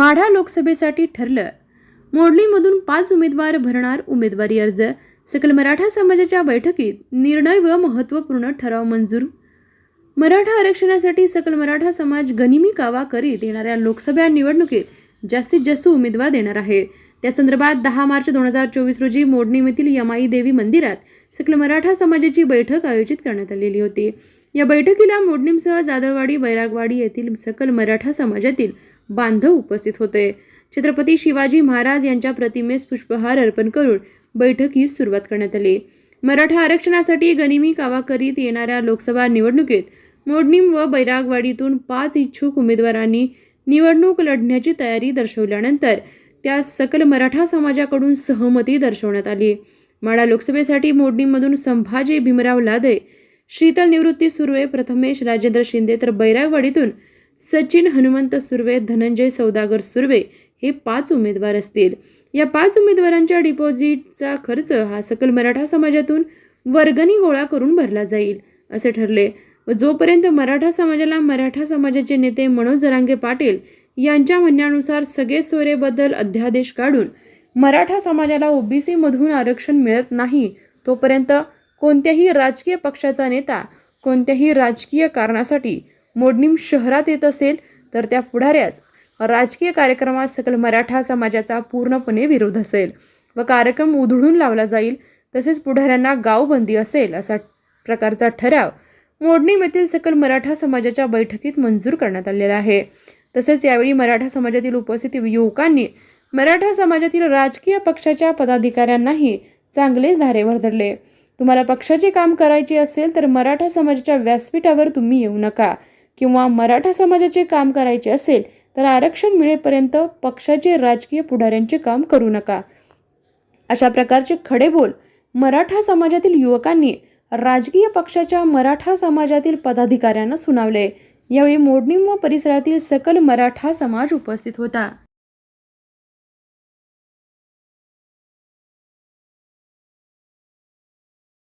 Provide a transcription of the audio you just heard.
माढा लोकसभेसाठी ठरलं. मोडलीमधून पाच उमेदवार भरणार उमेदवारी अर्ज. सकल मराठा समाजाच्या बैठकीत निर्णय व महत्त्वपूर्ण ठराव मंजूर. मराठा आरक्षणासाठी सकल मराठा समाज गनिमी कावा करीत येणाऱ्या लोकसभा निवडणुकीत जास्तीत जास्त उमेदवार देणार आहे. त्या संदर्भात दहा मार्च दोन हजार चोवीस रोजी मोडणीम येथील यमाई देवी मंदिरात सकल मराठा समाजाची बैठक आयोजित करण्यात आलेली होती. या बैठकीला मोडणीमसह जाधववाडी बैरागवाडी येथील सकल मराठा समाजातील बांधव उपस्थित होते. छत्रपती शिवाजी महाराज यांच्या प्रतिमेस पुष्पहार अर्पण करून बैठकीस सुरुवात करण्यात आली. मराठा आरक्षणासाठी गनिमी कावा करीत येणाऱ्या लोकसभा निवडणुकीत मोडणीम व बैरागवाडीतून पाच इच्छुक उमेदवारांनी निवडणूक लढण्याची तयारी दर्शवल्यानंतर त्या सकल मराठा समाजाकडून सहमती दर्शवण्यात आली. माडा लोकसभेसाठी मोडणीमधून संभाजी भीमराव लादे शीतल निवृत्ती सुर्वे प्रथमेश राजेंद्र शिंदे तर बैरागवाडीतून सचिन हनुमंत सुर्वे धनंजय सौदागर सुर्वे हे पाच उमेदवार असतील. या पाच उमेदवारांच्या डिपॉझिटचा खर्च हा सकल मराठा समाजातून वर्गणी गोळा करून भरला जाईल असे ठरले. व जोपर्यंत मराठा समाजाला मराठा समाजाचे नेते मनोज जरांगे पाटील यांच्या म्हणण्यानुसार सगळे सोयरेबद्दल अध्यादेश काढून मराठा समाजाला ओबीसीमधून आरक्षण मिळत नाही तोपर्यंत कोणत्याही राजकीय पक्षाचा नेता कोणत्याही राजकीय कारणासाठी मोडणीम शहरात येत असेल तर त्या पुढाऱ्यास राजकीय कार्यक्रमात सकल मराठा समाजाचा पूर्णपणे विरोध असेल व कार्यक्रम उधळून लावला जाईल तसेच पुढाऱ्यांना गावबंदी असेल असा प्रकारचा ठराव मोडणीम येथील सकल मराठा समाजाच्या बैठकीत मंजूर करण्यात आलेला आहे. तसेच यावेळी मराठा समाजातील उपस्थित युवकांनी मराठा समाजातील राजकीय पक्षाच्या पदाधिकाऱ्यांनाही चांगलेच धारेवर धरले तुम्हाला पक्षाचे काम करायचे असेल तर मराठा समाजाच्या व्यासपीठावर तुम्ही येऊ नका. किंवा मराठा समाजाचे काम करायचे असेल तर आरक्षण मिळेपर्यंत पक्षाचे राजकीय पुढाऱ्यांचे काम करू नका. अशा प्रकारचे खडे बोल मराठा समाजातील युवकांनी राजकीय पक्षाच्या मराठा समाजातील पदाधिकाऱ्यांना सुनावले. यावेळी मोडणीम व परिसरातील सकल मराठा समाज उपस्थित होता.